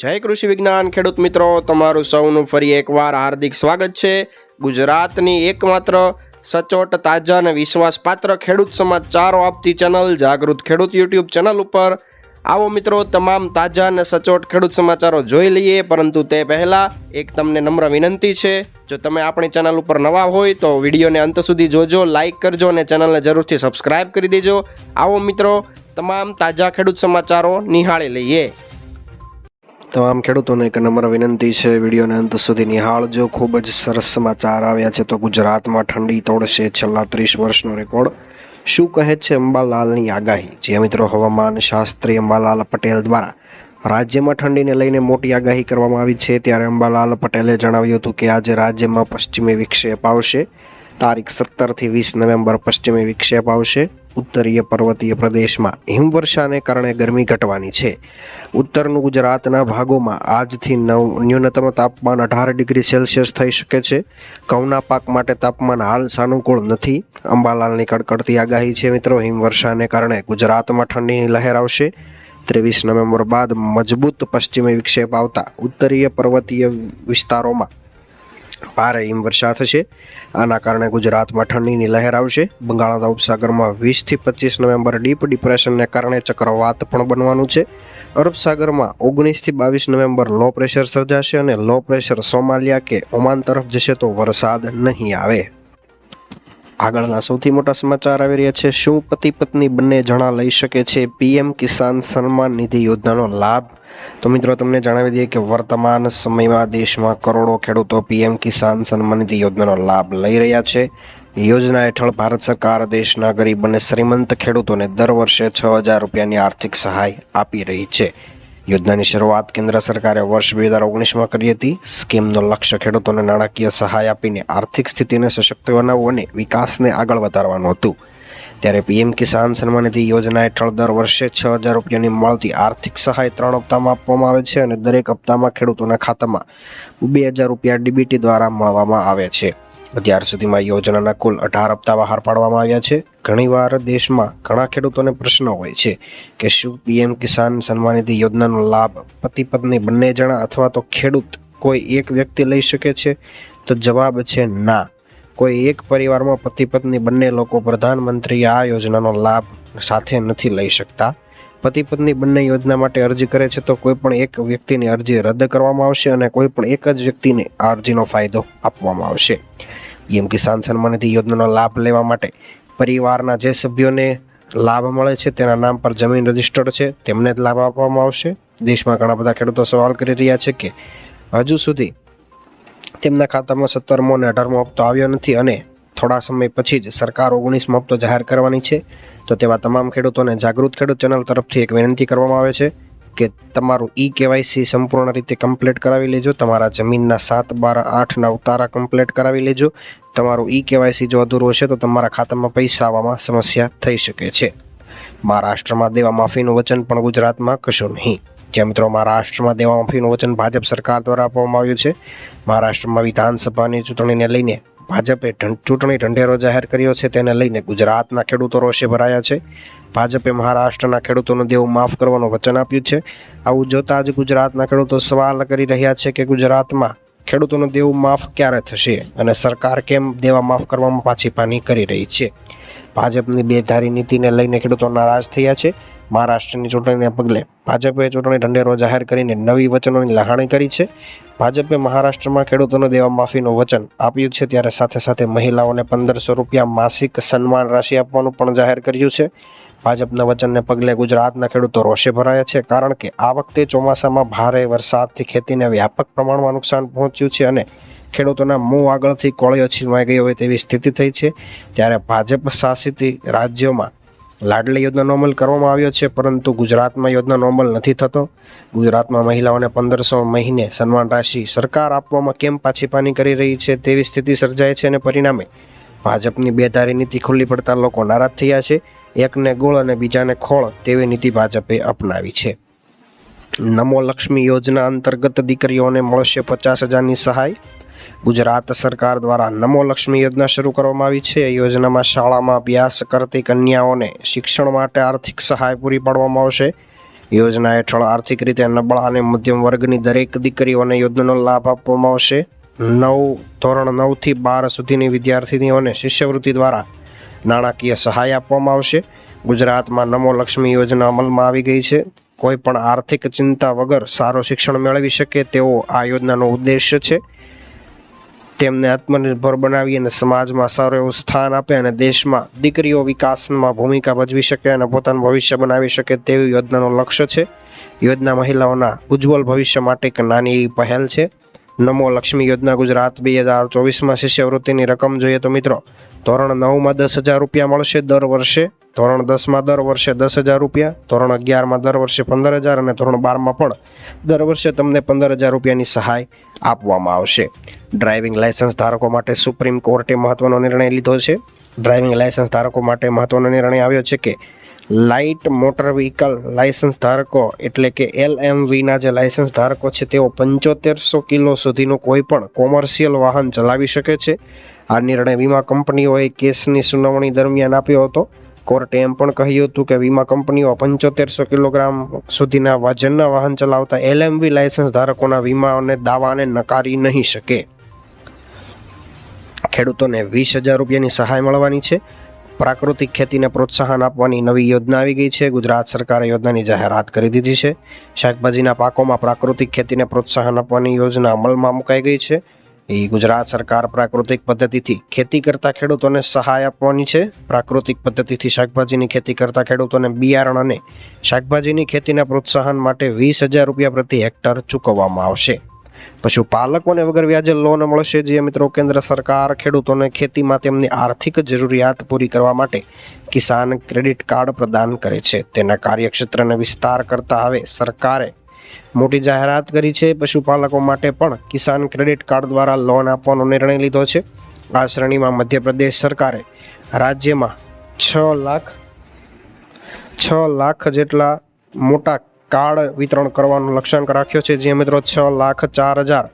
જય કૃષિ વિજ્ઞાન, ખેડૂત મિત્રો. તમારું સૌનું ફરી એકવાર હાર્દિક સ્વાગત છે. ગુજરાતની એકમાત્ર સચોટ, તાજા અને વિશ્વાસપાત્ર ખેડૂત સમાચારો આપતી ચેનલ જાગૃત ખેડૂત યુટ્યુબ ચેનલ ઉપર. આવો મિત્રો, તમામ તાજા અને સચોટ ખેડૂત સમાચારો જોઈ લઈએ. પરંતુ તે પહેલાં એક તમને નમ્ર વિનંતી છે. જો તમે આપણી ચેનલ ઉપર નવા હોય, તો વિડીયોને અંત સુધી જોજો લાઇક કરજો અને ચેનલને જરૂરથી સબસ્ક્રાઇબ કરી દેજો. આવો મિત્રો, તમામ તાજા ખેડૂત સમાચારો નિહાળી લઈએ. તમામ ખેડૂતોને એક નમ્ર વિનંતી છે વિડીયોને અંત સુધી નિહાળજો. ખૂબ જ સરસ સમાચાર આવ્યા છે તો ગુજરાતમાં ઠંડી તોડશે છેલ્લા ત્રીસ વર્ષનો રેકોર્ડ. શું કહે છે અંબાલાલની આગાહી? જે મિત્રો હવામાન શાસ્ત્રી અંબાલાલ પટેલ દ્વારા રાજ્યમાં ઠંડીને લઈને મોટી આગાહી કરવામાં આવી છે ત્યારે અંબાલાલ પટેલે જણાવ્યું હતું કે આજે રાજ્યમાં પશ્ચિમી વિક્ષેપ આવશે. તારીખ સત્તરથી વીસ નવેમ્બર પશ્ચિમી વિક્ષેપ આવશે. ઉત્તરીય પર્વતીય પ્રદેશમાં હિમવર્ષાને કારણે ગરમી ઘટવાની છે. ઉત્તરનું ગુજરાતના ભાગોમાં આજથી નવ ન્યૂનતમ તાપમાન અઢાર ડિગ્રી સેલ્સિયસ થઈ શકે છે. ઘઉંના પાક માટે તાપમાન હાલ સાનુકૂળ નથી. અંબાલાલની કડકડતી આગાહી છે મિત્રો. હિમવર્ષાને કારણે ગુજરાતમાં ઠંડીની લહેર આવશે. ત્રેવીસ નવેમ્બર બાદ મજબૂત પશ્ચિમી વિક્ષેપ આવતા ઉત્તરીય પર્વતીય વિસ્તારોમાં ભારે હિમવર્ષા થશે. આના કારણે ગુજરાતમાં ઠંડીની લહેર આવશે. બંગાળના ઉપસાગરમાં વીસથી પચીસ નવેમ્બર ડીપ ડિપ્રેશનને કારણે ચક્રવાત પણ બનવાનું છે. અરબ સાગરમાં ઓગણીસથી બાવીસ નવેમ્બર લો પ્રેશર સર્જાશે અને લો પ્રેશર સોમાલિયા કે ઓમાન તરફ જશે તો વરસાદ નહીં આવે. આગળના સૌથી મોટા સમાચાર આવી રહ્યા છે. શું પતિ પત્ની બંને જણા લઈ શકે છે પીએમ કિસાન સન્માન નિધિ યોજનાનો લાભ? તો મિત્રો તમને જણાવી દઈએ કે વર્તમાન સમયમાં દેશમાં કરોડો ખેડૂતો પીએમ કિસાન સન્માનિધિ યોજનાનો લાભ લઈ રહ્યા છે. યોજના હેઠળ ભારત સરકાર દેશના ગરીબ અને શ્રીમંત ખેડૂતોને દર વર્ષે છ હજાર રૂપિયાની આર્થિક સહાય આપી રહી છે. યોજનાની શરૂઆત કેન્દ્ર સરકારે વર્ષ બે હજાર ઓગણીસમાં કરી હતી. સ્કીમનો લક્ષ્ય ખેડૂતોને નાણાકીય સહાય આપીને આર્થિક સ્થિતિને સશક્ત બનાવવું અને વિકાસને આગળ વધારવાનું હતું. ત્યારે પીએમ કિસાન સન્માન નિધિ યોજના હેઠળ દર વર્ષે છ હજાર રૂપિયાની મળતી આર્થિક સહાય ત્રણ હપ્તામાં આપવામાં આવે છે અને દરેક હપ્તામાં ખેડૂતોના ખાતામાં બે હજાર રૂપિયા ડીબીટી દ્વારા મળવામાં આવે છે. અત્યાર સુધીમાં યોજનાના કુલ અઢાર હપ્તા બહાર પાડવામાં આવ્યા છે. ઘણીવાર દેશમાં ઘણા ખેડૂતોને પ્રશ્નો હોય છે કે શું પીએમ કિસાન સન્માન નિધિ યોજનાનો લાભ પતિ પત્ની બંને જણા અથવા તો ખેડૂત કોઈ એક વ્યક્તિ લઈ શકે છે? તો જવાબ છે ના. કોઈ એક પરિવારમાં પતિ પત્ની બંને લોકો પ્રધાનમંત્રી આ યોજનાનો લાભ સાથે નથી લઈ શકતા. પતિ પત્ની બંને યોજના માટે અરજી કરે છે તો કોઈ પણ એક વ્યક્તિની અરજી રદ કરવામાં આવશે અને કોઈ પણ એક જ વ્યક્તિને આ અરજીનો ફાયદો આપવામાં આવશે. પીએમ કિસાન સન્માન નિધિ યોજનાનો લાભ લેવા માટે પરિવારના જે સભ્યોને લાભ મળે છે તેના નામ પર જમીન રજિસ્ટર્ડ છે, તેમને જ લાભ આપવામાં આવશે. દેશમાં ઘણા બધા ખેડૂતો સવાલ કરી રહ્યા છે કે હજુ સુધી તેમના ખાતામાં સત્તરમો અને અઢારમો હપ્તો આવ્યો નથી અને થોડા સમય પછી જ સરકાર ઓગણીસમો હપ્તો જાહેર કરવાની છે. તો તેવા તમામ ખેડૂતોને જાગૃત ખેડૂત ચેનલ તરફથી એક વિનંતી કરવામાં આવે છે કે તમારું ઈ કેવાયસી સંપૂર્ણ રીતે કમ્પ્લીટ કરાવી લેજો. તમારા જમીનના સાત, બાર આઠના ઉતારા કમ્પ્લીટ કરાવી લેજો. તમારું ઈ કેવાયસી જો અધૂરું હશે તો તમારા ખાતામાં પૈસા આવવામાં સમસ્યા થઈ શકે છે. મહારાષ્ટ્રમાં દેવા માફીનું વચન પણ ગુજરાતમાં કશું નહીં. જ્યાં મિત્રો મહારાષ્ટ્રમાં દેવા માફીનું વચન ભાજપ સરકાર દ્વારા આપવામાં આવ્યું છે. મહારાષ્ટ્રમાં વિધાનસભાની ચૂંટણીને લઈને ભાજપે ચૂંટણી ઢંઢેરો જાહેર કર્યો છે. તેને લઈને ગુજરાતના ખેડૂતો રોષે ભરાયા છે. ભાજપે મહારાષ્ટ્રના ખેડૂતોનું દેવું માફ કરવાનું વચન આપ્યું છે. આવું જોતા જ ગુજરાતના ખેડૂતો સવાલ કરી રહ્યા છે કે ગુજરાતમાં ખેડૂતોનું દેવું માફ ક્યારે થશે અને સરકાર કેમ દેવા માફ કરવામાં પાછી પાની કરી રહી છે? ભાજપની બેધારી નીતિને લઈને ખેડૂતો નારાજ થયા છે. મહારાષ્ટ્રની ચૂંટણીને પગલે ભાજપે ચૂંટણી ઢંઢેરો જાહેર કરીને નવી વચનોની લહાણી કરી છે. ભાજપે મહારાષ્ટ્રમાં ખેડૂતોને દેવા માફીનું વચન આપ્યું છે, ત્યારે સાથે સાથે મહિલાઓને પંદરસો રૂપિયા માસિક સન્માન રાશિ આપવાનું પણ જાહેર કર્યું છે. ભાજપના વચનને પગલે ગુજરાતના ખેડૂતો રોષે ભરાયા છે, કારણ કે આ વખતે ચોમાસામાં ભારે વરસાદથી ખેતીને વ્યાપક પ્રમાણમાં નુકસાન પહોંચ્યું છે અને ખેડૂતોના મોં આગળથી કોળીઓ છીનવાઈ ગઈ હોય તેવી સ્થિતિ થઈ છે. ત્યારે ભાજપ શાસિત રાજ્યોમાં લાડલી યોજનાનો અમલ કરવામાં આવ્યો છે, પરંતુ ગુજરાતમાં યોજનાનો અમલ નથી થતો. ગુજરાતમાં મહિલાઓને પંદરસો મહિને સન્માન રાશિ સરકાર આપવામાં કેમ પાછી પાની કરી રહી છે તેવી સ્થિતિ સર્જાય છે અને પરિણામે ભાજપની બેધારી નીતિ ખુલ્લી પડતા લોકો નારાજ થયા છે. એકને ગોળ અને બીજાને ખોળ તેવી નીતિ ભાજપે અપનાવી છે. નમો લક્ષ્મી યોજના અંતર્ગત દીકરીઓને મળશે પચાસ હજારની સહાય. ગુજરાત સરકાર દ્વારા નમો લક્ષ્મી યોજના શરૂ કરવામાં આવી છે. યોજનામાં શાળામાં અભ્યાસ કરતી કન્યાઓને શિક્ષણ માટે આર્થિક સહાય પૂરી પાડવામાં આવશે. યોજના હેઠળ આર્થિક રીતે નબળા અને મધ્યમ વર્ગની દરેક દીકરીઓને યોજનાનો લાભ આપવામાં આવશે. નવ, ધોરણ નવથી બાર સુધીની વિદ્યાર્થીનીઓને શિષ્યવૃત્તિ દ્વારા નાણાકીય સહાય આપવામાં આવશે. ગુજરાતમાં નમો લક્ષ્મી યોજના અમલમાં આવી ગઈ છે. કોઈ પણ આર્થિક ચિંતા વગર સારું શિક્ષણ મેળવી શકે તેવો આ યોજનાનો ઉદ્દેશ્ય છે. તેમને આત્મનિર્ભર બનાવી અને સમાજમાં સારું એવું સ્થાન આપે અને દેશમાં દીકરીઓ વિકાસમાં ભૂમિકા ભજવી શકે અને પોતાનું ભવિષ્ય બનાવી શકે તેવી યોજનાનું લક્ષ્ય છે. યોજના મહિલાઓના ઉજ્જવલ ભવિષ્ય માટે એક નાની એવી પહેલ છે. નમો લક્ષ્મી યોજના ગુજરાત બે હજાર ચોવીસમાં શિષ્યવૃત્તિની રકમ જોઈએ તો મિત્રો, ધોરણ નવમાં દસ હજાર રૂપિયા મળશે દર વર્ષે, ધોરણ દસમાં દર વર્ષે દસ હજાર રૂપિયા, ધોરણ અગિયારમાં દર વર્ષે પંદર હજાર અને ધોરણ બારમાં પણ દર વર્ષે તમને પંદર હજાર રૂપિયાની સહાય આપવામાં આવશે. ડ્રાઇવિંગ લાયસન્સ ધારકો માટે સુપ્રીમ કોર્ટે મહત્વનો નિર્ણય લીધો છે. ડ્રાઇવિંગ લાયસન્સ ધારકો માટે મહત્વનો નિર્ણય આવ્યો છે કે લાઇટ મોટર વ્હીકલ લાયસન્સ ધારકો એટલે કે એલ એમ વીના જે લાયસન્સ ધારકો છે તેઓ પંચોતેરસો કિલો સુધીનું કોઈ પણ કોમર્શિયલ વાહન ચલાવી શકે છે. આ નિર્ણય વીમા કંપનીઓએ કેસની સુનાવણી દરમિયાન આપ્યો હતો. કોર્ટે એમ પણ કહ્યું હતું કે વીમા કંપનીઓ પંચોતેરસો કિલોગ્રામ સુધીના વજનના વાહન ચલાવતા એલએમવી લાયસન્સ ધારકોના વીમા અને દાવાને નકારી નહીં શકે. ખેડૂતોને વીસ હજાર રૂપિયાની સહાય મળવાની છે. પ્રાકૃતિક ખેતીને પ્રોત્સાહન આપવાની નવી યોજના આવી ગઈ છે. ગુજરાત સરકારે યોજનાની જાહેરાત કરી દીધી છે. શાકભાજીના પાકોમાં પ્રાકૃતિક ખેતીને પ્રોત્સાહન આપવાની યોજના અમલમાં મુકાઈ ગઈ છે. એ ગુજરાત સરકાર પ્રાકૃતિક પદ્ધતિથી ખેતી કરતા ખેડૂતોને સહાય આપવાની છે. પ્રાકૃતિક પદ્ધતિથી શાકભાજીની ખેતી કરતા ખેડૂતોને બિયારણ અને શાકભાજીની ખેતીના પ્રોત્સાહન માટે વીસ હજાર રૂપિયા પ્રતિ હેક્ટર ચૂકવવામાં આવશે. પશુપાલકોને વગર વ્યાજે લોન મળશે, જે મિત્રો કેન્દ્ર સરકાર ખેડૂતોને ખેતીમાં તેમની આર્થિક જરૂરિયાત પૂરી કરવા માટે કિસાન ક્રેડિટ કાર્ડ પ્રદાન કરે છે. તેના કાર્યક્ષેત્રને વિસ્તાર કરતા હવે સરકારે મોટી જાહેરાત કરી છે. પશુપાલકો માટે પણ કિસાન ક્રેડિટ કાર્ડ દ્વારા લોન આપવાનો નિર્ણય લીધો છે. આ શ્રેણીમાં મધ્યપ્રદેશ સરકારે રાજ્યમાં છ લાખ છ લાખ જેટલા મોટા કાર્ડ વિતરણ કરવાનો લક્ષ્યાંક રાખ્યો છે. જે મિત્રો છ લાખ ચાર હજાર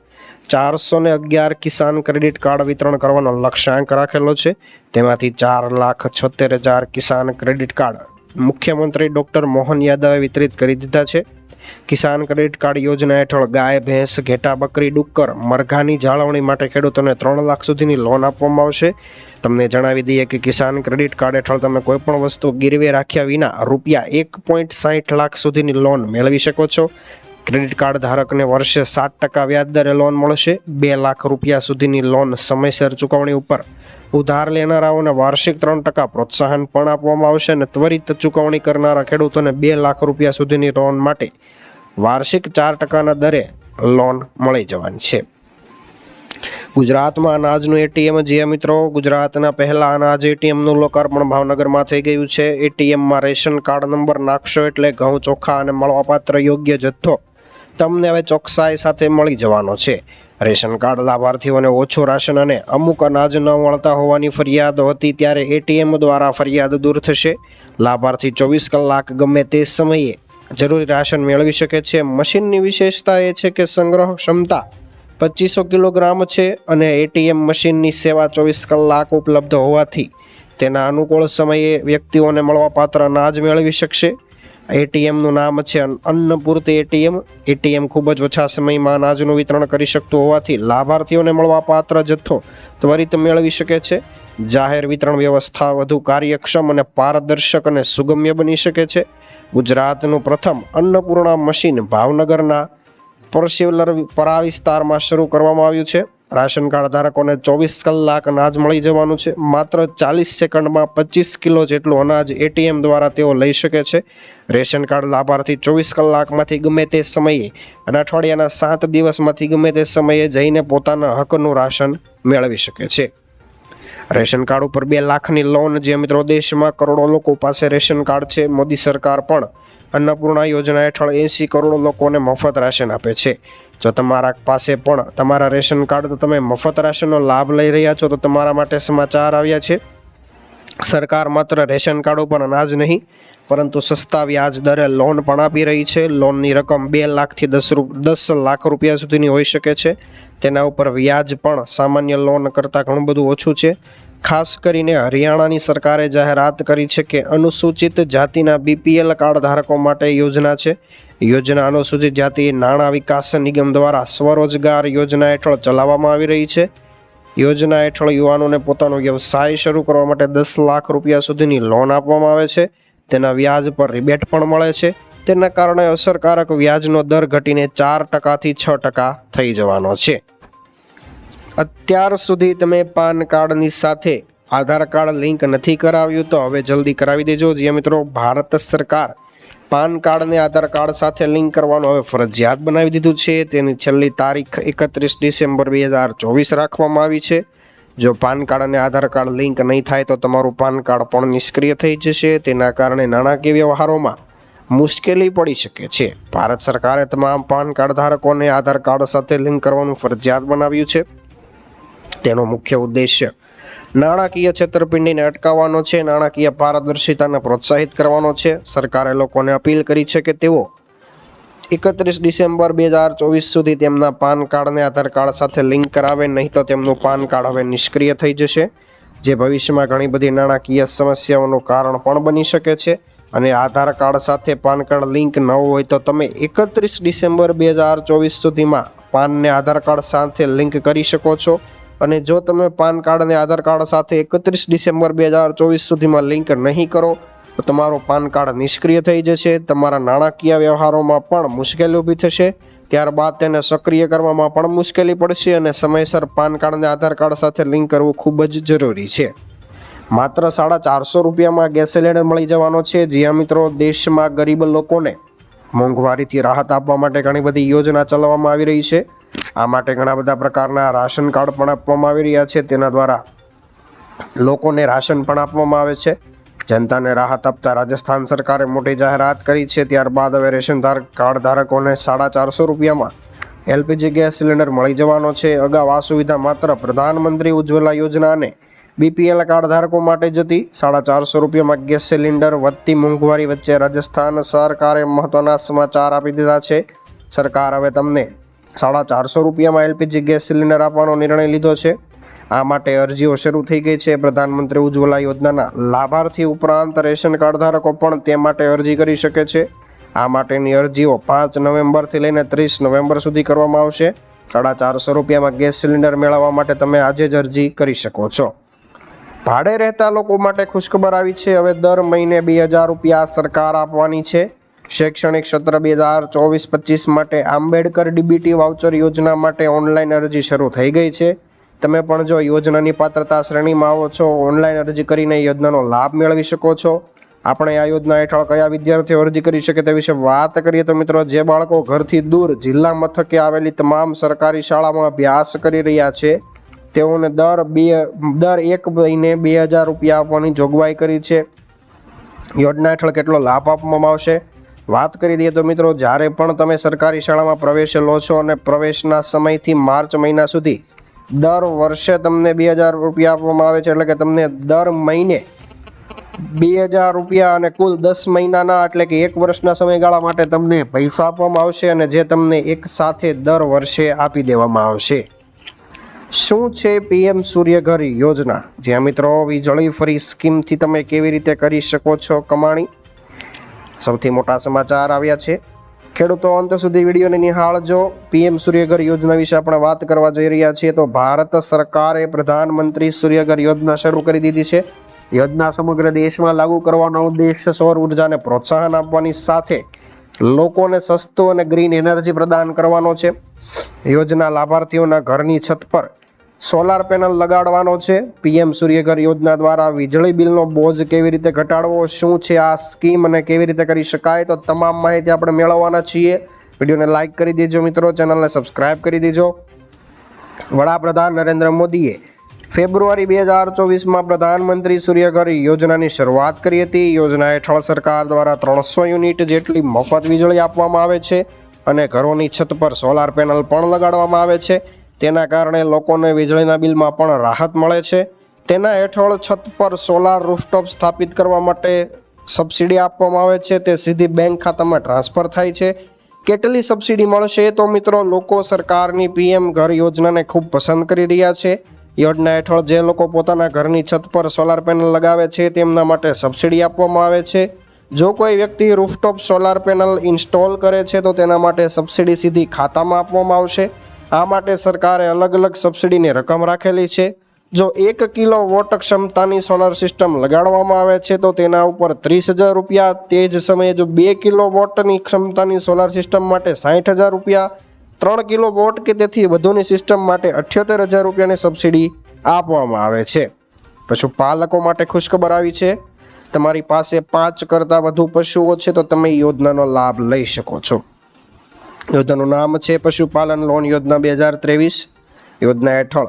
ચારસો ને અગિયાર કિસાન ક્રેડિટ કાર્ડ વિતરણ કરવાનો લક્ષ્યાંક રાખેલો છે. તેમાંથી ચાર લાખ છોતેર હજાર કિસાન ક્રેડિટ કાર્ડ મુખ્યમંત્રી ડૉક્ટર મોહન યાદવે વિતરિત કરી દીધા છે. કિસાન ક્રેડિટ કાર્ડ યોજના હેઠળ ગાય, ભેંસ, ઘેટા, બકરી, ડુક્કર, મરઘાની જાળવણી માટે ખેડૂતોને ત્રણ લાખ સુધીની લોન આપવામાં આવશે. તમને જણાવી દઈએ કે કિસાન ક્રેડિટ કાર્ડ હેઠળ તમે કોઈપણ વસ્તુ ગીરવે રાખ્યા વિના રૂપિયા એક પોઈન્ટ સાઠ લાખ સુધીની લોન મેળવી શકો છો. ક્રેડિટ કાર્ડ ધારકને વર્ષે સાત ટકા વ્યાજ દરે લોન મળશે. બે લાખ રૂપિયા સુધીની લોન સમયસર ચૂકવણી ઉપર ઉધાર લેનારાઓને વાર્ષિક ત્રણ ટકા પ્રોત્સાહન પણ આપવામાં આવશે અને ત્વરિત ચૂકવણી કરનારા ખેડૂતોને બે લાખ રૂપિયા સુધીની લોન માટે વાર્ષિક ચાર ટકાના દરે લોન મળી જવાની છે. ગુજરાતમાં અનાજનું એટીએમ જે મિત્રો, ગુજરાતના પહેલા અનાજ એટીએમનું લોકાર્પણ ભાવનગરમાં થઈ ગયું છે. એટીએમમાં રેશન કાર્ડ નંબર નાખશો એટલે ઘઉં ચોખા અને મળવાપાત્ર યોગ્ય જથ્થો તમને હવે ચોકસાઈ સાથે મળી જવાનો છે. રેશન કાર્ડ લાભાર્થીઓને ઓછું રાશન અને અમુક અનાજ ન મળતા હોવાની ફરિયાદ હતી ત્યારે એટીએમ દ્વારા ફરિયાદ દૂર થશે. લાભાર્થી ચોવીસ કલાક ગમે તે સમયે જરૂરી રાશન મેળવી શકે છે. મશીનની વિશેષતા એ છે કે સંગ્રહ ક્ષમતા પચીસો કિલોગ્રામ છે અને એટીએમ મશીનની સેવા ચોવીસ કલાક ઉપલબ્ધ હોવાથી તેના અનુકૂળ સમયે વ્યક્તિઓને મળવાપાત્ર અનાજ મેળવી શકશે. એટીએમનું નામ છે અન્નપૂર્તિ એટીએમ એટીએમ ખૂબ જ ઓછા સમયમાં અનાજનું વિતરણ કરી શકતું હોવાથી લાભાર્થીઓને મળવા પાત્ર જથ્થો ત્વરિત મેળવી શકે છે. જાહેર વિતરણ વ્યવસ્થા વધુ કાર્યક્ષમ અને પારદર્શક અને સુગમ્ય બની શકે છે. ગુજરાતનું પ્રથમ અન્નપૂર્ણા મશીન ભાવનગરના પરસિવલર પરા વિસ્તારમાં શરૂ કરવામાં આવ્યું છે. રાશન કાર્ડ ધારકોને ચોવીસ કલાક અનાજ મળી જવાનું છે. માત્ર ચાલીસ સેકન્ડમાં પચીસ કિલો જેટલું અનાજ એટીએમ દ્વારા તેઓ લઈ શકે છે. રેશન કાર્ડ લાભાર્થી ચોવીસ કલાકમાંથી ગમે તે સમયે અને અઠવાડિયાના સાત દિવસમાંથી ગમે તે સમયે જઈને પોતાના હકનું રાશન મેળવી શકે છે. રેશન કાર્ડ ઉપર બે લાખની લોન જે મિત્રો દેશમાં કરોડો લોકો પાસે રેશન કાર્ડ છે. મોદી સરકાર પણ અન્નપૂર્ણા યોજના હેઠળ એંસી કરોડ લોકોને મફત રાશન આપે છે. જો તમારા પાસે પણ તમારા રેશન કાર્ડ, તો તમે મફત રાશનનો લાભ લઈ રહ્યા છો, તો તમારા માટે સમાચાર આવ્યા છે. સરકાર માત્ર રેશન કાર્ડ ઉપર અનાજ નહીં, પરંતુ સસ્તા વ્યાજ દરે લોન પણ આપી રહી છે. લોનની રકમ બે લાખથી દસ દસ લાખ રૂપિયા સુધીની હોઈ શકે છે. તેના ઉપર વ્યાજ પણ સામાન્ય લોન કરતાં ઘણું બધું ઓછું છે. ખાસ કરીને હરિયાણાની સરકારે જાહેરાત કરી છે કે અનુસૂચિત જાતિના બીપીએલ કાર્ડ ધારકો માટે યોજના છે. યોજના અનુસૂચિત જાતિ નાણાં વિકાસ નિગમ દ્વારા સ્વરોજગાર યોજના હેઠળ ચલાવવામાં આવી રહી છે. યોજના હેઠળ યુવાનોને પોતાનો વ્યવસાય શરૂ કરવા માટે દસ લાખ રૂપિયા સુધીની લોન આપવામાં આવે છે. તેના વ્યાજ પર રિબેટ પણ મળે છે. તેના કારણે અસરકારક વ્યાજનો દર ઘટીને ચાર ટકાથી છ ટકા થઈ જવાનો છે. અત્યાર સુધી તમે પાન કાર્ડની સાથે આધાર કાર્ડ લિંક નથી કરાવ્યું તો હવે જલ્દી કરાવી દેજો. જે મિત્રો, ભારત સરકાર પાન કાર્ડને આધાર કાર્ડ સાથે લિંક કરવાનું હવે ફરજિયાત બનાવી દીધું છે. તેની છેલ્લી તારીખ એકત્રીસ ડિસેમ્બર બે હજાર ચોવીસ રાખવામાં આવી છે. જો પાન કાર્ડ અને આધાર કાર્ડ લિંક નહીં થાય તો તમારું પાન કાર્ડ પણ નિષ્ક્રિય થઈ જશે. તેના કારણે નાણાકીય વ્યવહારોમાં મુશ્કેલી પડી શકે છે. ભારત સરકારે તમામ પાન કાર્ડ ધારકોને આધાર કાર્ડ સાથે લિંક કરવાનું ફરજિયાત બનાવ્યું છે. તેનો મુખ્ય ઉદ્દેશ્ય નાણાકીય છેતરપિંડીને અટકાવવાનો છે, નાણાકીય પારદર્શિતાને પ્રોત્સાહિત કરવાનો છે. સરકારે લોકોને અપીલ કરી છે કે તેઓ એકત્રીસ ડિસેમ્બર બે હજાર ચોવીસ સુધી તેમના પાન કાર્ડને આધાર કાર્ડ સાથે લિંક કરાવે, નહીં તો તેમનું પાન કાર્ડ હવે નિષ્ક્રિય થઈ જશે, જે ભવિષ્યમાં ઘણી બધી નાણાકીય સમસ્યાઓનું કારણ પણ બની શકે છે. અને આધાર કાર્ડ સાથે પાન કાર્ડ લિંક ન હોય તો તમે એકત્રીસ ડિસેમ્બર બે હજાર ચોવીસ સુધીમાં પાનને આધાર કાર્ડ સાથે લિંક કરી શકો છો. અને જો તમે પાન કાર્ડ અને આધાર કાર્ડ સાથે એકત્રીસ ડિસેમ્બર બે હજાર ચોવીસ સુધીમાં લિંક નહીં કરો, તો તમારો પાન કાર્ડ નિષ્ક્રિય થઈ જશે, તમારા નાણાકીય વ્યવહારોમાં પણ મુશ્કેલી ઊભી થશે, ત્યારબાદ તેને સક્રિય કરવામાં પણ મુશ્કેલી પડશે અને સમયસર પાન કાર્ડ અને આધાર કાર્ડ સાથે લિંક કરવું ખૂબ જ જરૂરી છે. માત્ર સાડા ચારસો રૂપિયામાં ગેસ સિલિન્ડર મળી જવાનો છે. જ્યાં મિત્રો, દેશમાં ગરીબ લોકોને મોંઘવારીથી રાહત આપવા માટે ઘણી બધી યોજના ચલાવવામાં આવી રહી છે. આ માટે ઘણા બધા પ્રકારના રાશન કાર્ડ પણ આપવામાં આવી રહ્યા છે. તેના દ્વારા લોકોને રાશન પણ આપવામાં આવે છે. જનતાને રાહત આપતા રાજસ્થાન સરકારે મોટી જાહેરાત કરી છે. ત્યારબાદ હવે રેશન કાર્ડ ધારકોને સાડા ચારસો રૂપિયામાં એલપીજી ગેસ સિલિન્ડર મળી જવાનો છે. અગાઉ આ સુવિધા માત્ર પ્રધાનમંત્રી ઉજ્જવલા યોજના અને બીપીએલ કાર્ડ ધારકો માટે જ હતી. સાડા ચારસો રૂપિયામાં ગેસ સિલિન્ડર વધતી મોંઘવારી વચ્ચે રાજસ્થાન સરકારે મહત્વના સમાચાર આપી દીધા છે. સરકાર હવે તમને સાડા ચારસો રૂપિયામાં એલપીજી ગેસ સિલિન્ડર આપવાનો નિર્ણય લીધો છે. આ માટે અરજીઓ શરૂ થઈ ગઈ છે. પ્રધાનમંત્રી ઉજ્જવલા યોજનાના લાભાર્થી ઉપરાંત રેશન કાર્ડ ધારકો પણ તે માટે અરજી કરી શકે છે. આ માટેની અરજીઓ પાંચ નવેમ્બરથી લઈને ત્રીસ નવેમ્બર સુધી કરવામાં આવશે. સાડા ચારસો રૂપિયામાં ગેસ સિલિન્ડર મેળવવા માટે તમે આજે જ અરજી કરી શકો છો. ભાડે રહેતા લોકો માટે ખુશખબર આવી છે. હવે દર મહિને બે હજાર રૂપિયા સરકાર આપવાની છે. શૈક્ષણિક સત્ર બે હજાર ચોવીસ પચીસ માટે આંબેડકર ડીબીટી વાઉચર યોજના માટે ઓનલાઈન અરજી શરૂ થઈ ગઈ છે. તમે પણ જો યોજનાની પાત્રતા શ્રેણીમાં આવો છો, ઓનલાઈન અરજી કરીને યોજનાનો લાભ મેળવી શકો છો. આપણે આ યોજના હેઠળ કયા વિદ્યાર્થીઓ અરજી કરી શકે તે વિશે વાત કરીએ તો મિત્રો, જે બાળકો ઘરથી દૂર જિલ્લા મથકે આવેલી તમામ સરકારી શાળામાં અભ્યાસ કરી રહ્યા છે, તેઓને દર બે, દર એક મહિને બે હજાર રૂપિયા આપવાની જોગવાઈ કરી છે. યોજના હેઠળ કેટલો લાભ આપવામાં આવશે? વાત કરી દઈએ તો મિત્રો, જ્યારે પણ તમે સરકારી શાળામાં પ્રવેશ લો છો અને પ્રવેશના સમયથી માર્ચ મહિના સુધી દર વર્ષે તમને બે હજાર રૂપિયા આપવામાં આવે છે, એટલે કે તમને દર મહિને બે હજાર રૂપિયા અને કુલ દસ મહિનાના, એટલે કે એક વર્ષના સમયગાળા માટે તમને પૈસા આપવામાં આવશે અને જે તમને એક સાથે દર વર્ષે આપી દેવામાં આવશે. શું છે પીએમ સૂર્યઘર યોજના? જ્યાં મિત્રો, વીજળી ફરી સ્કીમથી તમે કેવી રીતે કરી શકો છો કમાણી? સૌથી મોટા સમાચાર આવ્યા છે. ખેડૂતો અંત સુધી વિડીયોને નિહાળજો. પીએમ સૂર્યઘર યોજના વિશે આપણે વાત કરવા જઈ રહ્યા છીએ તો ભારત સરકારે પ્રધાનમંત્રી સૂર્યઘર યોજના શરૂ કરી દીધી છે. યોજના સમગ્ર દેશમાં લાગુ કરવાનો ઉદ્દેશ સૌર ઉર્જાને પ્રોત્સાહન આપવાની સાથે લોકોને સસ્તું અને ગ્રીન એનર્જી પ્રદાન કરવાનો છે. યોજના લાભાર્થીઓના ઘરની છત પર સોલાર પેનલ લગાડવાનો છે. પીએમ સૂર્યઘર યોજના દ્વારા વીજળી બિલનો બોજ કેવી રીતે ઘટાડવો, શું છે આ સ્કીમ અને કેવી રીતે કરી શકાય? તો તમામ માહિતી આપણે મેળવવાના છીએ. વિડીયોને લાઇક કરી દેજો મિત્રો, ચેનલને સબસ્ક્રાઈબ કરી દેજો. વડાપ્રધાન નરેન્દ્ર મોદીએ ફેબ્રુઆરી બે હજાર ચોવીસમાં પ્રધાનમંત્રી સૂર્યઘર યોજનાની શરૂઆત કરી હતી. યોજના હેઠળ સરકાર દ્વારા ત્રણસો યુનિટ જેટલી મફત વીજળી આપવામાં આવે છે અને ઘરોની છત પર સોલાર પેનલ પણ લગાડવામાં આવે છે. તેના કારણે લોકોને વીજળીના બિલમાં પણ રાહત મળે છે. તેના હેઠળ છત પર સોલાર રૂફટોપ સ્થાપિત કરવા માટે સબસિડી આપવામાં આવે છે. તે સીધી બેંક ખાતામાં ટ્રાન્સફર થાય છે. કેટલી સબસિડી મળશે તો મિત્રો લોકો સરકારની પીએમ ઘર યોજનાને ખૂબ પસંદ કરી રહ્યા છે. યોજના હેઠળ જે લોકો પોતાના ઘરની છત પર સોલાર પેનલ લગાવે છે તેમના માટે સબસિડી આપવામાં આવે છે. જો કોઈ વ્યક્તિ રૂફટોપ સોલાર પેનલ ઇન્સ્ટોલ કરે છે તો તેના માટે સબસિડી સીધી ખાતામાં આપવામાં આવશે. આ માટે સરકારે અલગ અલગ સબસિડીની રકમ રાખેલી છે. જો એક કિલો વોટ ક્ષમતાની સોલાર સિસ્ટમ લગાડવામાં આવે છે, તો તેના ઉપર ત્રીસ હજાર રૂપિયા, તે જ સમયે જો બે કિલો વોટની ક્ષમતાની સોલાર સિસ્ટમ માટે સાઠ હજાર રૂપિયા, ત્રણ કિલો વોટ કે તેથી વધુની સિસ્ટમ માટે અઠ્યોતેર હજાર રૂપિયાની સબસિડી આપવામાં આવે છે. પશુપાલકો માટે ખુશખબર આવી છે. તમારી પાસે પાંચ કરતાં વધુ પશુઓ છે, તો તમે યોજનાનો લાભ લઈ શકો છો. યોજનાનું નામ છે પશુપાલન લોન યોજના બે હજાર ત્રેવીસ, યોજના હેઠળ.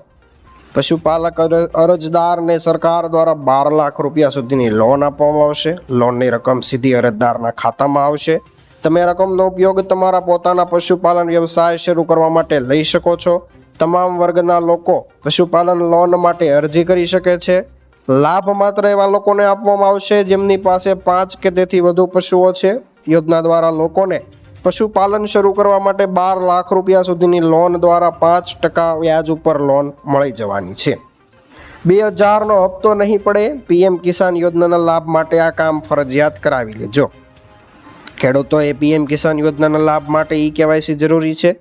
પશુપાલક અર- અરજદારને સરકાર દ્વારા બાર લાખ રૂપિયા સુધીની લોન આપવામાં આવશે. લોનની રકમ સીધી અરજદારના ખાતામાં આવશે. તમે રકમનો ઉપયોગ તમારા પોતાના પશુપાલન વ્યવસાય શરૂ કરવા માટે લઈ શકો છો. તમામ વર્ગના લોકો પશુપાલન લોન માટે અરજી કરી શકે છે. લાભ માત્ર એવા લોકોને આપવામાં આવશે જેમની પાસે પાંચ કે તેથી વધુ પશુઓ છે. યોજના દ્વારા લોકોને પશુપાલન શરૂ કરવા માટે બાર લાખ રૂપિયા સુધીની લોન દ્વારા પાંચ ટકા વ્યાજ ઉપર લોન મળી જવાની છે. બે હજારનો હપ્તો નહીં પડે, પીએમ કિસાન યોજનાના લાભ માટે આ કામ ફરજિયાત કરાવી લેજો. ખેડૂતોએ પીએમ કિસાન યોજનાના લાભ માટે ઈ કેવાયસી જરૂરી છે.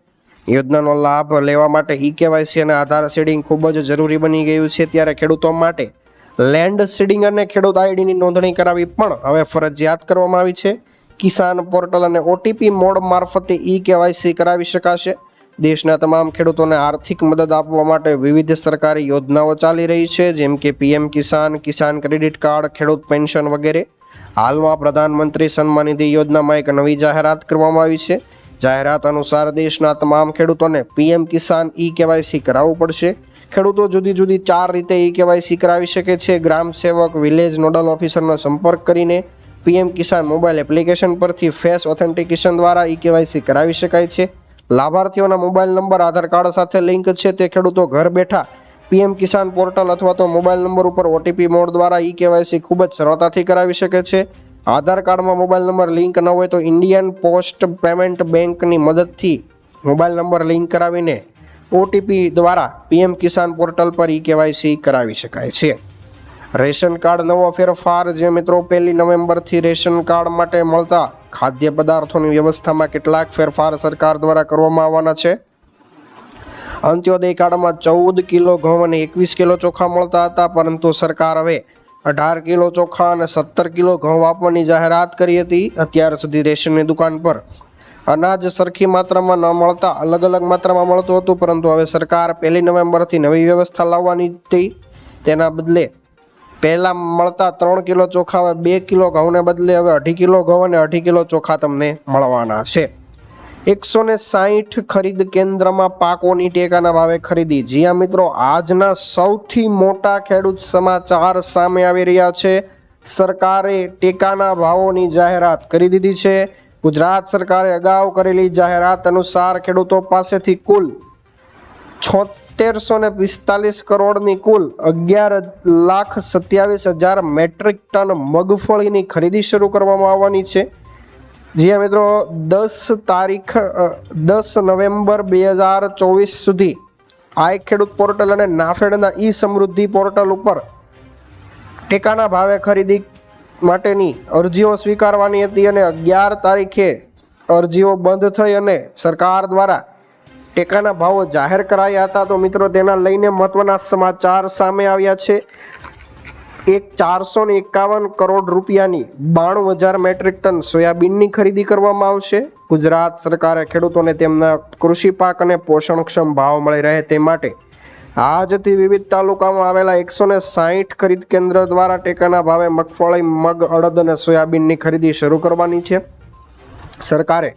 યોજનાનો લાભ લેવા માટે ઈ કેવાયસી અને આધાર સીડિંગ ખૂબ જ જરૂરી બની ગયું છે ત્યારે ખેડૂતો માટે લેન્ડ સીડિંગ અને ખેડૂત આઈડીની નોંધણી કરાવી પણ હવે ફરજિયાત કરવામાં આવી છે. કિસાન પોર્ટલ અને ઓટીપી મોડ મારફતે ઈ કેવાયસી કરાવી શકાશે. દેશના તમામ ખેડૂતોને આર્થિક મદદ આપવા માટે વિવિધ સરકારી યોજનાઓ ચાલી રહી છે, જેમ કે PM Kisan Kisan credit card, ખેડૂત પેન્શન વગેરે. હાલમાં પ્રધાનમંત્રી સન્માન નિધિ યોજનામાં એક નવી જાહેરાત કરવામાં આવી છે. જાહેરાત અનુસાર દેશના તમામ ખેડૂતોને પીએમ કિસાન ઈ કેવાયસી કરાવવું પડશે. ખેડૂતો જુદી જુદી ચાર રીતે ઈ કેવાયસી કરાવી શકે છે. ગ્રામ સેવક, વિલેજ, નોડલ ઓફિસરનો સંપર્ક કરીને પીએમ કિસાન મોબાઈલ એપ્લિકેશન પરથી ફેસ ઓથેન્ટિકેશન દ્વારા ઈ કેવાયસી કરાવી શકાય છે. લાભાર્થીઓના મોબાઈલ નંબર, આધાર કાર્ડ સાથે લિંક છે. તે ખેડૂતો ઘર બેઠા પીએમ કિસાન પોર્ટલ અથવા તો મોબાઈલ નંબર ઉપર ઓટીપી મોડ દ્વારા ઈ કેવાયસી ખૂબ જ સરળતાથી કરાવી શકે છે. આધાર કાર્ડમાં મોબાઈલ નંબર લિંક ન હોય તો ઇન્ડિયન પોસ્ટ પેમેન્ટ બેંકની મદદથી મોબાઈલ નંબર લિંક કરાવીને ઓટીપી દ્વારા પીએમ કિસાન પોર્ટલ પર ઈ કેવાયસી કરાવી શકાય છે. રેશન કાર્ડ નવો ફેરફાર જે મિત્રો પહેલી નવેમ્બરથી રેશન કાર્ડ માટે મળતા ખાદ્ય પદાર્થોની વ્યવસ્થામાં કેટલાક ફેરફાર સરકાર દ્વારા કરવામાં આવવાના છે. અંત્યોદય કાર્ડમાં ચૌદ કિલો ઘઉં અને એકવીસ કિલો ચોખા મળતા હતા, પરંતુ સરકાર હવે અઢાર કિલો ચોખા અને સત્તર કિલો ઘઉં આપવાની જાહેરાત કરી હતી. અત્યાર સુધી રેશનની દુકાન પર અનાજ સરખી માત્રામાં ન મળતા અલગ અલગ માત્રામાં મળતું હતું, પરંતુ હવે સરકાર પહેલી નવેમ્બરથી નવી વ્યવસ્થા લાવવાની હતી. તેના બદલે પહેલાં મળતા ત્રણ કિલો ચોખા બે કિલો ઘઉંને બદલે હવે અઢી કિલો ઘઉં અને અઢી કિલો ચોખા તમને મળવાના છે. એકસો ને સાહીઠ ખરીદ કેન્દ્રમાં પાકોની ટેકાના ભાવે ખરીદી. જ્યાં મિત્રો, આજના સૌથી મોટા ખેડૂત સમાચાર સામે આવી રહ્યા છે. સરકારે ટેકાના ભાવોની જાહેરાત કરી દીધી છે. ગુજરાત સરકારે અગાઉ કરેલી જાહેરાત અનુસાર ખેડૂતો પાસેથી કુલ છોતેરસો ને પિસ્તાલીસ કરોડની કુલ અગિયાર લાખ સત્યાવીસ હજાર મેટ્રિક ટન મગફળીની ખરીદી શરૂ કરવામાં આવવાની છે. જ્યાં મિત્રો, દસ તારીખ દસ નવેમ્બર બે હજાર ચોવીસ સુધી આઈ ખેડૂત પોર્ટલ અને નાફેડના ઈ સમૃદ્ધિ પોર્ટલ ઉપર ટેકાના ભાવે ખરીદી માટેની અરજીઓ સ્વીકારવાની હતી અને અગિયાર તારીખે અરજીઓ બંધ થઈ અને સરકાર દ્વારા ટેકાના ભાવો જાહેર કરાયા હતા. તો મિત્રો, તેના લઈને મહત્વના સમાચાર સામે આવ્યા છે. એક ચારસો ને એકાવન કરોડ રૂપિયાની બાણું હજાર મેટ્રિક ટન સોયાબીનની ખરીદી કરવામાં આવશે. ગુજરાત સરકારે ખેડૂતોને તેમના કૃષિ પાક અને પોષણક્ષમ ભાવ મળી રહે તે માટે આજથી વિવિધ તાલુકામાં આવેલા એકસો ને સાહીઠ ખરીદ કેન્દ્ર દ્વારા ટેકાના ભાવે મગફળી, મગ, અડદ અને સોયાબીનની ખરીદી શરૂ કરવાની છે. સરકારે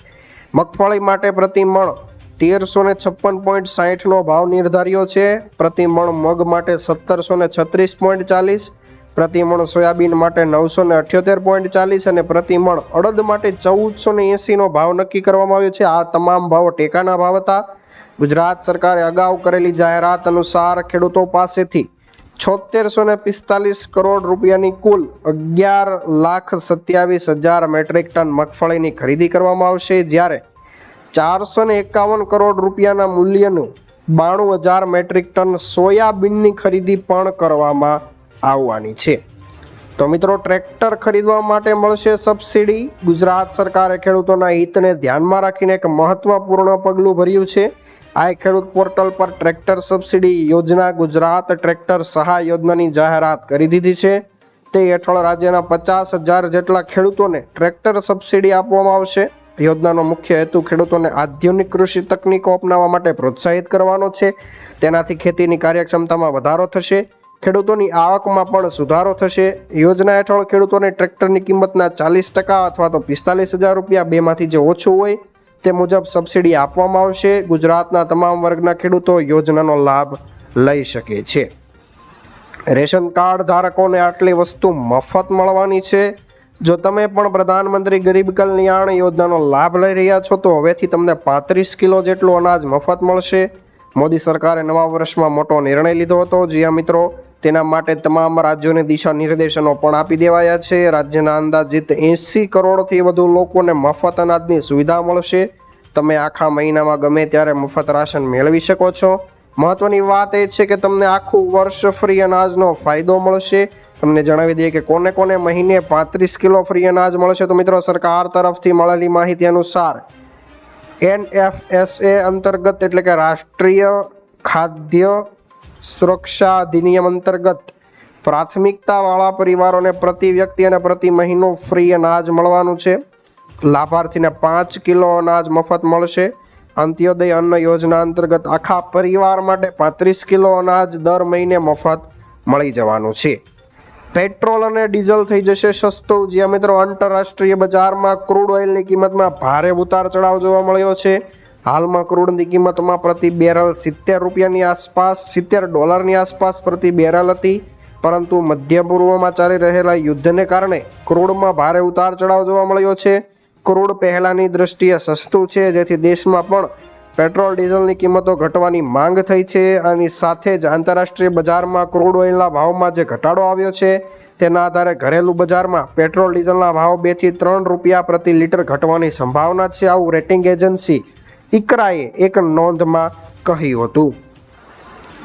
મગફળી માટે પ્રતિ મણ તેરસો ને છપ્પન પોઈન્ટ સાહીઠનો ભાવ નિર્ધાર્યો છે. પ્રતિમણ મગ માટે સત્તરસો ને છત્રીસ પોઈન્ટ ચાલીસ, પ્રતિમણ સોયાબીન માટે નવસો ને અઠ્યોતેર પોઈન્ટ ચાલીસ અને પ્રતિ મણ અડદ માટે ચૌદસો ને એંસીનો ભાવ નક્કી કરવામાં આવ્યો છે. આ તમામ ભાવો ટેકાના ભાવ હતા. ગુજરાત સરકારે અગાઉ કરેલી જાહેરાત અનુસાર ખેડૂતો પાસેથી છોતેરસો ને પિસ્તાલીસ કરોડ રૂપિયાની કુલ અગિયાર લાખ સત્યાવીસ હજાર મેટ્રિક ટન મગફળીની ખરીદી કરવામાં આવશે. જ્યારે ચારસો ને એકાવન કરોડ રૂપિયાના મૂલ્યનું બાણું હજાર મેટ્રિક ટન સોયાબીનની ખરીદી પણ કરવામાં આવવાની છે. તો મિત્રો, ટ્રેક્ટર ખરીદવા માટે મળશે સબસિડી. ગુજરાત સરકારે ખેડૂતોના હિતને ધ્યાનમાં રાખીને એક મહત્વપૂર્ણ પગલું ભર્યું છે. આ ખેડૂત પોર્ટલ પર ટ્રેક્ટર સબસિડી યોજના ગુજરાત ટ્રેક્ટર સહાય યોજનાની જાહેરાત કરી દીધી છે. તે હેઠળ રાજ્યના પચાસ હજાર જેટલા ખેડૂતોને ટ્રેક્ટર સબસિડી આપવામાં આવશે. યોજનાનો મુખ્ય હેતુ ખેડૂતોને આધુનિક કૃષિ તકનીકો અપનાવવા માટે પ્રોત્સાહિત કરવાનો છે. તેનાથી ખેતીની કાર્યક્ષમતામાં વધારો થશે. ખેડૂતોની આવકમાં પણ સુધારો થશે. યોજના હેઠળ ખેડૂતોને ટ્રેક્ટરની કિંમતના ચાલીસ ટકા અથવા તો પિસ્તાલીસ હજાર રૂપિયા બેમાંથી જે ઓછું હોય તે મુજબ સબસિડી આપવામાં આવશે. ગુજરાતના તમામ વર્ગના ખેડૂતો યોજનાનો લાભ લઈ શકે છે. રેશન કાર્ડ ધારકોને આટલી વસ્તુ મફત મળવાની છે. જો તમે પણ પ્રધાનમંત્રી ગરીબ કલ્યાણ યોજનાનો લાભ લઈ રહ્યા છો, તો હવેથી તમને પાંત્રીસ કિલો જેટલું અનાજ મફત મળશે. મોદી સરકારે નવા વર્ષમાં મોટો નિર્ણય લીધો હતો. જ્યાં મિત્રો, તેના માટે તમામ રાજ્યોને દિશા નિર્દેશનો પણ આપી દેવાયા છે. રાજ્યના અંદાજિત એંસી કરોડથી વધુ લોકોને મફત અનાજની સુવિધા મળશે. તમે આખા મહિનામાં ગમે ત્યારે મફત રાશન મેળવી શકો છો. મહત્વની વાત એ છે કે તમને આખું વર્ષ ફ્રી અનાજનો ફાયદો મળશે. તમને જણાવી દઈએ કે કોને કોને મહિને પાંત્રીસ કિલો ફ્રી અનાજ મળશે તો મિત્રો સરકાર તરફથી મળેલી માહિતી અનુસાર એનએફએસએ અંતર્ગત એટલે કે રાષ્ટ્રીય ખાદ્ય સુરક્ષા અધિનિયમ અંતર્ગત પ્રાથમિકતાવાળા પરિવારોને પ્રતિ વ્યક્તિ અને પ્રતિ મહિનો ફ્રી અનાજ મળવાનું છે. લાભાર્થીને પાંચ કિલો અનાજ મફત મળશે. અંત્યોદય અન્ન યોજના અંતર્ગત આખા પરિવાર માટે પાંત્રીસ કિલો અનાજ દર મહિને મફત મળી જવાનું છે. પેટ્રોલ અને ડીઝલ થઈ જશે સસ્તું. જ્યાં મિત્રો, આંતરરાષ્ટ્રીય બજારમાં ક્રૂડ ઓઇલની કિંમતમાં ભારે ઉતાર ચઢાવ જોવા મળ્યો છે. હાલમાં ક્રૂડની કિંમતમાં પ્રતિ બેરલ સિત્તેર રૂપિયાની આસપાસ, સિત્તેર ડોલરની આસપાસ પ્રતિ બેરલ હતી. પરંતુ મધ્ય પૂર્વમાં ચાલી રહેલા યુદ્ધને કારણે ક્રૂડમાં ભારે ઉતાર ચઢાવ જોવા મળ્યો છે. ક્રૂડ પહેલાંની દ્રષ્ટિએ સસ્તું છે, જેથી દેશમાં પણ પેટ્રોલ ડીઝલની કિંમતો ઘટવાની માંગ થઈ છે આની સાથે જ આંતરરાષ્ટ્રીય બજારમાં ક્રૂડ ઓઇલના ભાવમાં જે ઘટાડો આવ્યો છે, તેના આધારે ઘરેલું બજારમાં પેટ્રોલ ડીઝલના ભાવ બેથી ત્રણ રૂપિયા પ્રતિ લીટર ઘટવાની સંભાવના છે આવું રેટિંગ એજન્સી ઇકરાએ એક નોંધમાં કહ્યું હતું.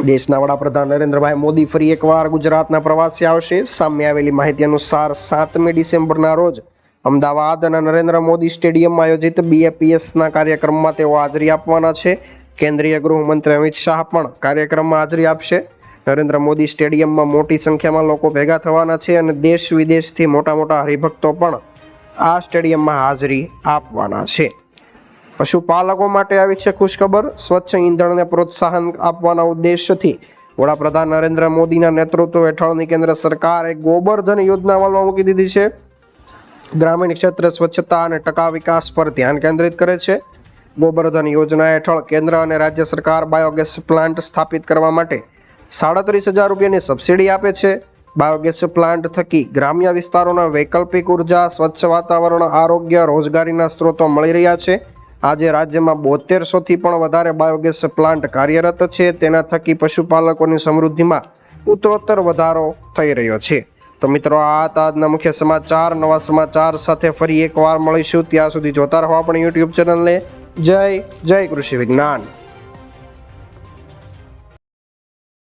દેશના વડાપ્રધાન નરેન્દ્રભાઈ મોદી ફરી એકવાર ગુજરાતના પ્રવાસે આવશે. સામે આવેલી માહિતી અનુસાર સાતમી ડિસેમ્બરના રોજ અમદાવાદ અને નરેન્દ્ર મોદી સ્ટેડિયમમાં આયોજિત બીએપીએસના કાર્યક્રમમાં તેઓ હાજરી આપવાના છે. કેન્દ્રીય ગૃહમંત્રી અમિત શાહ પણ કાર્યક્રમમાં હાજરી આપશે. નરેન્દ્ર મોદી સ્ટેડિયમમાં મોટી સંખ્યામાં લોકો ભેગા થવાના છે અને દેશ વિદેશથી મોટા મોટા હરિભક્તો પણ આ સ્ટેડિયમમાં હાજરી આપવાના છે. પશુપાલકો માટે આવી છે ખુશખબર. સ્વચ્છ ઈંધણને પ્રોત્સાહન આપવાના ઉદ્દેશથી વડાપ્રધાન નરેન્દ્ર મોદીના નેતૃત્વ હેઠળની કેન્દ્ર સરકારે ગોબરધન યોજના અમલમાં મૂકી દીધી છે. ગ્રામીણ ક્ષેત્રે સ્વચ્છતા અને ટકા વિકાસ પર ધ્યાન કેન્દ્રિત કરે છે. ગોબરધન યોજના હેઠળ કેન્દ્ર અને રાજ્ય સરકાર બાયોગેસ પ્લાન્ટ સ્થાપિત કરવા માટે સાડત્રીસ હજાર રૂપિયાની સબસિડી આપે છે. બાયોગેસ પ્લાન્ટ થકી ગ્રામ્ય વિસ્તારોના વૈકલ્પિક ઊર્જા, સ્વચ્છ વાતાવરણ, આરોગ્ય, રોજગારીના સ્ત્રોતો મળી રહ્યા છે. આજે રાજ્યમાં બોતેરસોથી પણ વધારે બાયોગેસ પ્લાન્ટ કાર્યરત છે. તેના થકી પશુપાલકોની સમૃદ્ધિમાં ઉત્તરોત્તર વધારો થઈ રહ્યો છે. તો મિત્રો, આ હતા આજના મુખ્ય સમાચાર. નવા સમાચાર સાથે ફરી એકવાર મળીશું. ત્યાં સુધી જોતા રહો આપણી યુટ્યુબ ચેનલને. જય જય કૃષિ વિજ્ઞાન.